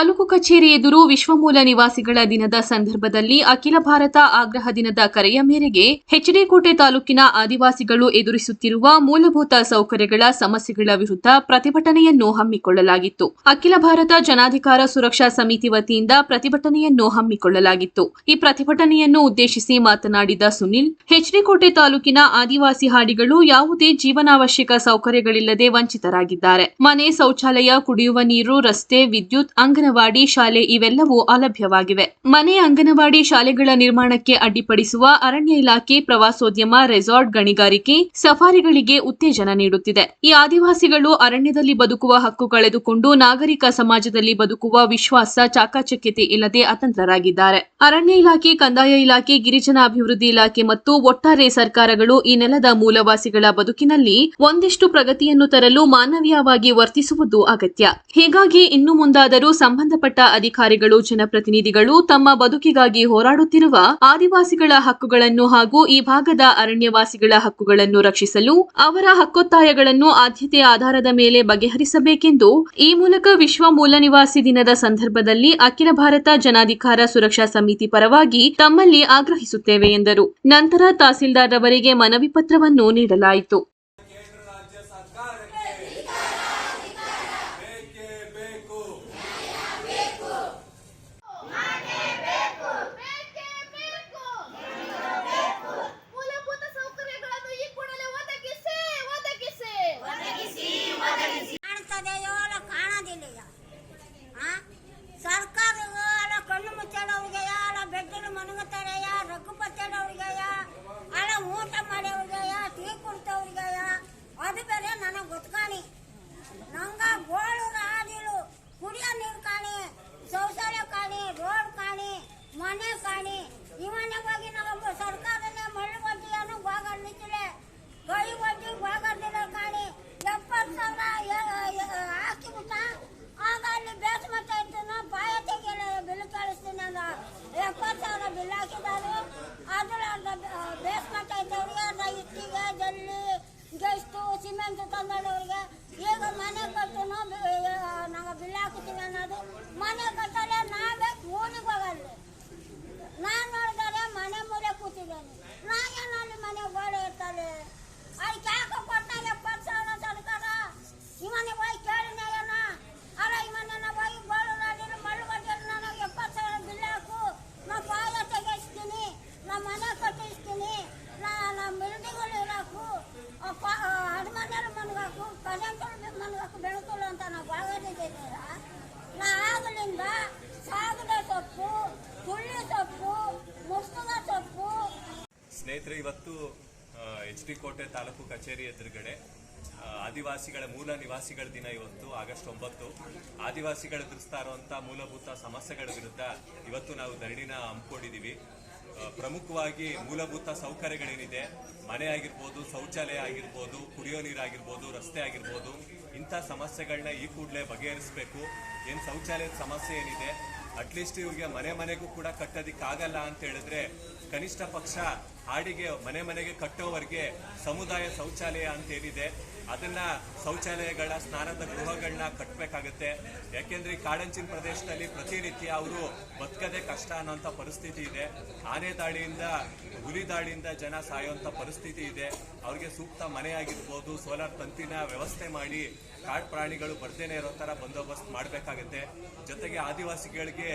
ತಾಲೂಕು ಕಚೇರಿ ಎದುರು ವಿಶ್ವಮೂಲ ನಿವಾಸಿಗಳ ದಿನದ ಸಂದರ್ಭದಲ್ಲಿ ಅಖಿಲ ಭಾರತ ಆಗ್ರಹ ದಿನದ ಕರೆಯ ಮೇರೆಗೆ ಹೆಚ್ಡಿಕೋಟೆ ತಾಲೂಕಿನ ಆದಿವಾಸಿಗಳು ಎದುರಿಸುತ್ತಿರುವ ಮೂಲಭೂತ ಸೌಕರ್ಯಗಳ ಸಮಸ್ಯೆಗಳ ವಿರುದ್ಧ ಪ್ರತಿಭಟನೆಯನ್ನು ಹಮ್ಮಿಕೊಳ್ಳಲಾಗಿತ್ತು. ಅಖಿಲ ಭಾರತ ಜನಾಧಿಕಾರ ಸುರಕ್ಷಾ ಸಮಿತಿ ವತಿಯಿಂದ ಪ್ರತಿಭಟನೆಯನ್ನು ಹಮ್ಮಿಕೊಳ್ಳಲಾಗಿತ್ತು. ಈ ಪ್ರತಿಭಟನೆಯನ್ನು ಉದ್ದೇಶಿಸಿ ಮಾತನಾಡಿದ ಸುನಿಲ್, ಹೆಚ್ಡಿಕೋಟೆ ತಾಲೂಕಿನ ಆದಿವಾಸಿ ಹಾಡಿಗಳು ಯಾವುದೇ ಜೀವನಾವಶ್ಯಕ ಸೌಕರ್ಯಗಳಿಲ್ಲದೆ ವಂಚಿತರಾಗಿದ್ದಾರೆ. ಮನೆ ಶೌಚಾಲಯ, ಕುಡಿಯುವ ನೀರು, ರಸ್ತೆ, ವಿದ್ಯುತ್ ಅಂಗನವಾಡಿ ಶಾಲೆ ಇವೆಲ್ಲವೂ ಅಲಭ್ಯವಾಗಿವೆ. ಮನೆ ಅಂಗನವಾಡಿ ಶಾಲೆಗಳ ನಿರ್ಮಾಣಕ್ಕೆ ಅಡ್ಡಿಪಡಿಸುವ ಅರಣ್ಯ ಇಲಾಖೆ ಪ್ರವಾಸೋದ್ಯಮ ರೆಸಾರ್ಟ್ ಗಣಿಗಾರಿಕೆ ಸಫಾರಿಗಳಿಗೆ ಉತ್ತೇಜನ ನೀಡುತ್ತಿದೆ. ಈ ಆದಿವಾಸಿಗಳು ಅರಣ್ಯದಲ್ಲಿ ಬದುಕುವ ಹಕ್ಕು ಕಳೆದುಕೊಂಡು ನಾಗರಿಕ ಸಮಾಜದಲ್ಲಿ ಬದುಕುವ ವಿಶ್ವಾಸ ಚಾಕಚಕ್ಯತೆ ಇಲ್ಲದೆ ಅತಂತ್ರರಾಗಿದ್ದಾರೆ. ಅರಣ್ಯ ಇಲಾಖೆ, ಕಂದಾಯ ಇಲಾಖೆ, ಗಿರಿಜನ ಅಭಿವೃದ್ಧಿ ಇಲಾಖೆ ಮತ್ತು ಒಟ್ಟಾರೆ ಸರ್ಕಾರಗಳು ಈ ನೆಲದ ಮೂಲವಾಸಿಗಳ ಬದುಕಿನಲ್ಲಿ ಒಂದಿಷ್ಟು ಪ್ರಗತಿಯನ್ನು ತರಲು ಮಾನವೀಯವಾಗಿ ವರ್ತಿಸುವುದು ಅಗತ್ಯ. ಹೀಗಾಗಿ ಇನ್ನು ಮುಂದಾದರೂ ಸಂಬಂಧಪಟ್ಟ ಅಧಿಕಾರಿಗಳು, ಜನಪ್ರತಿನಿಧಿಗಳು ತಮ್ಮ ಬದುಕಿಗಾಗಿ ಹೋರಾಡುತ್ತಿರುವ ಆದಿವಾಸಿಗಳ ಹಕ್ಕುಗಳನ್ನು ಹಾಗೂ ಈ ಭಾಗದ ಅರಣ್ಯವಾಸಿಗಳ ಹಕ್ಕುಗಳನ್ನು ರಕ್ಷಿಸಲು ಅವರ ಹಕ್ಕೊತ್ತಾಯಗಳನ್ನು ಆದ್ಯತೆಯ ಆಧಾರದ ಮೇಲೆ ಬಗೆಹರಿಸಬೇಕೆಂದು ಈ ಮೂಲಕ ವಿಶ್ವ ಮೂಲ ನಿವಾಸಿ ದಿನದ ಸಂದರ್ಭದಲ್ಲಿ ಅಖಿಲ ಭಾರತ ಜನಾಧಿಕಾರ ಸುರಕ್ಷಾ ಸಮಿತಿ ಪರವಾಗಿ ತಮ್ಮಲ್ಲಿ ಆಗ್ರಹಿಸುತ್ತೇವೆ ಎಂದರು. ನಂತರ ತಹಸೀಲ್ದಾರ್ ಅವರಿಗೆ ಮನವಿ ಪತ್ರವನ್ನು ನೀಡಲಾಯಿತು. ಎಪ್ಪತ್ತು ಸಾವಿರ ಬಿಲ್ ಬೇಸ್ಮೆಂಟ್ ಇದ್ದವ್ರಿಗೆ ಅರ್ಧ ಇಟ್ಟಿಗೆ, ಜಲ್ಲಿ, ಗೆಸ್ಟು, ಸಿಮೆಂಟ್ ತಂದವ್ರಿಗೆ ಈಗ ಮನೆ ಕಟ್ಟು ನಾವು ಬಿಲ್ ಅನ್ನೋದು ಮನೆ ಬೆಳಕಲು ಅಂತ ನಾವು ನಾವಾಗಲಿಂದ ಸಾಗದ ಸೊಪ್ಪು ಹುಳ್ಳಿ ಸೊಪ್ಪು ಮುಸ್ತುಗ ಸೊಪ್ಪು. ಸ್ನೇಹಿತರೆ ಇವತ್ತು ಎಚ್ ಡಿ ಕೋಟೆ ತಾಲೂಕು ಕಚೇರಿ ಎದುರುಗಡೆ ಆದಿವಾಸಿಗಳ ಮೂಲ ನಿವಾಸಿಗಳ ದಿನ ಇವತ್ತು ಆಗಸ್ಟ್ ಒಂಬತ್ತು. ಆದಿವಾಸಿಗಳು ಎದುರಿಸ್ತಾ ಇರುವಂತಹ ಮೂಲಭೂತ ಸಮಸ್ಯೆಗಳ ವಿರುದ್ಧ ಇವತ್ತು ನಾವು ಧರಣಿನ ಹಮ್ಮಿಕೊಂಡಿದೀವಿ ಆ, ಪ್ರಮುಖವಾಗಿ ಮೂಲಭೂತ ಸೌಕರ್ಯಗಳೇನಿದೆ? ಮನೆ ಆಗಿರ್ಬೋದು, ಶೌಚಾಲಯ ಆಗಿರ್ಬೋದು, ಕುಡಿಯೋ ನೀರಾಗಿರ್ಬೋದು, ರಸ್ತೆ ಆಗಿರ್ಬೋದು, ಇಂಥ ಸಮಸ್ಯೆಗಳನ್ನ ಈ ಕೂಡಲೇ ಬಗೆಹರಿಸಬೇಕು. ಏನು ಶೌಚಾಲಯದ ಸಮಸ್ಯೆ ಏನಿದೆ? ಅಟ್ಲೀಸ್ಟ್ ಇವ್ರಿಗೆ ಮನೆ ಮನೆಗೂ ಕೂಡ ಕಟ್ಟೋದಿಕ್ಕಾಗಲ್ಲ ಅಂತ ಹೇಳಿದ್ರೆ ಕನಿಷ್ಠ ಪಕ್ಷ ಹಾಡಿಗೆ, ಮನೆ ಮನೆಗೆ ಕಟ್ಟೋವರೆಗೆ ಸಮುದಾಯ ಶೌಚಾಲಯ ಅಂತ ಏನಿದೆ, ಅದನ್ನ ಶೌಚಾಲಯಗಳ ಸ್ನಾನದ ಗೃಹಗಳನ್ನ ಕಟ್ಟಬೇಕಾಗತ್ತೆ ಯಾಕೆಂದ್ರೆ ಈ ಕಾಡಂಚಿನ ಪ್ರದೇಶದಲ್ಲಿ ಪ್ರತಿನಿತ್ಯ ಅವರು ಬದುಕದೆ ಕಷ್ಟ ಅನ್ನೋಂಥ ಪರಿಸ್ಥಿತಿ ಇದೆ. ಆನೆ ದಾಳಿಯಿಂದ, ಹುಲಿ ದಾಳಿಯಿಂದ ಜನ ಸಾಯುವಂಥ ಪರಿಸ್ಥಿತಿ ಇದೆ. ಅವ್ರಿಗೆ ಸೂಕ್ತ ಮನೆ ಆಗಿರ್ಬೋದು ಸೋಲಾರ್ ತಂತಿನ ವ್ಯವಸ್ಥೆ ಮಾಡಿ ಕಾಡು ಪ್ರಾಣಿಗಳು ಬರ್ದೇನೆ ಇರೋ ಥರ ಬಂದೋಬಸ್ತ್ ಮಾಡಬೇಕಾಗತ್ತೆ. ಜೊತೆಗೆ ಆದಿವಾಸಿಗಳಿಗೆ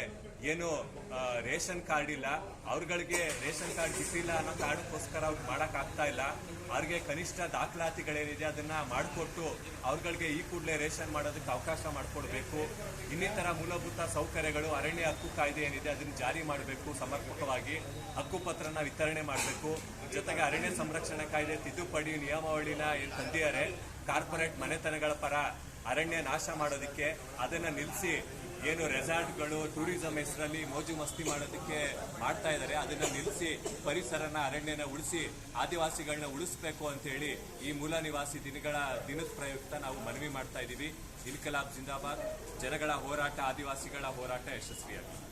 ಏನು ರೇಷನ್ ಕಾರ್ಡ್ ಇಲ್ಲ, ಅವ್ರಗಳಿಗೆ ರೇಷನ್ ಕಾರ್ಡ್ ಬಿಟ್ಟಿಲ್ಲ ಅನ್ನೋ ಕಾರಣಕ್ಕೋಸ್ಕರ ಅವ್ರಿಗೆ ಮಾಡಕ್ ಆಗ್ತಾ ಇಲ್ಲ. ಅವ್ರಿಗೆ ಕನಿಷ್ಠ ದಾಖಲಾತಿಗಳೇನಿದೆ ಅದನ್ನ ಮಾಡಿಕೊಟ್ಟು ಅವ್ರಗಳಿಗೆ ಈ ಕೂಡಲೇ ರೇಷನ್ ಮಾಡೋದಕ್ಕೆ ಅವಕಾಶ ಮಾಡಿಕೊಡ್ಬೇಕು. ಇನ್ನಿತರ ಮೂಲಭೂತ ಸೌಕರ್ಯಗಳು, ಅರಣ್ಯ ಹಕ್ಕು ಕಾಯ್ದೆ ಏನಿದೆ ಅದನ್ನು ಜಾರಿ ಮಾಡಬೇಕು ಸಮರ್ಪಕವಾಗಿ. ಹಕ್ಕುಪತ್ರನ ವಿತರಣೆ ಮಾಡಬೇಕು. ಜೊತೆಗೆ ಅರಣ್ಯ ಸಂರಕ್ಷಣಾ ಕಾಯ್ದೆ ತಿದ್ದುಪಡಿ, ನಿಯಮಾವಳಿನ ಏನು ತಂದಿದ್ದಾರೆ, ಕಾರ್ಪೊರೇಟ್ ಮನೆತನಗಳ ಪರ ಅರಣ್ಯ ನಾಶ ಮಾಡೋದಕ್ಕೆ ಅದನ್ನ ನಿಲ್ಲಿಸಿ ಏನು ರೆಸಾರ್ಟ್ಗಳು, ಟೂರಿಸಂ ಹೆಸರಲ್ಲಿ ಮೋಜು ಮಸ್ತಿ ಮಾಡೋದಕ್ಕೆ ಮಾಡ್ತಾ ಇದ್ದಾರೆ. ಅದನ್ನ ನಿಲ್ಲಿಸಿ ಪರಿಸರನ ಅರಣ್ಯನ ಉಳಿಸಿ ಆದಿವಾಸಿಗಳನ್ನ ಉಳಿಸ್ಬೇಕು ಅಂತ ಹೇಳಿ ಈ ಮೂಲ ನಿವಾಸಿ ದಿನಗಳ ದಿನದ ಪ್ರಯುಕ್ತ ನಾವು ಮನವಿ ಮಾಡ್ತಾ ಇದ್ದೀವಿ. ಇನ್ಕಲಾಬ್ ಜಿಂದಾಬಾದ್. ಜನಗಳ ಹೋರಾಟ, ಆದಿವಾಸಿಗಳ ಹೋರಾಟ ಯಶಸ್ವಿಯಾಗಿದೆ.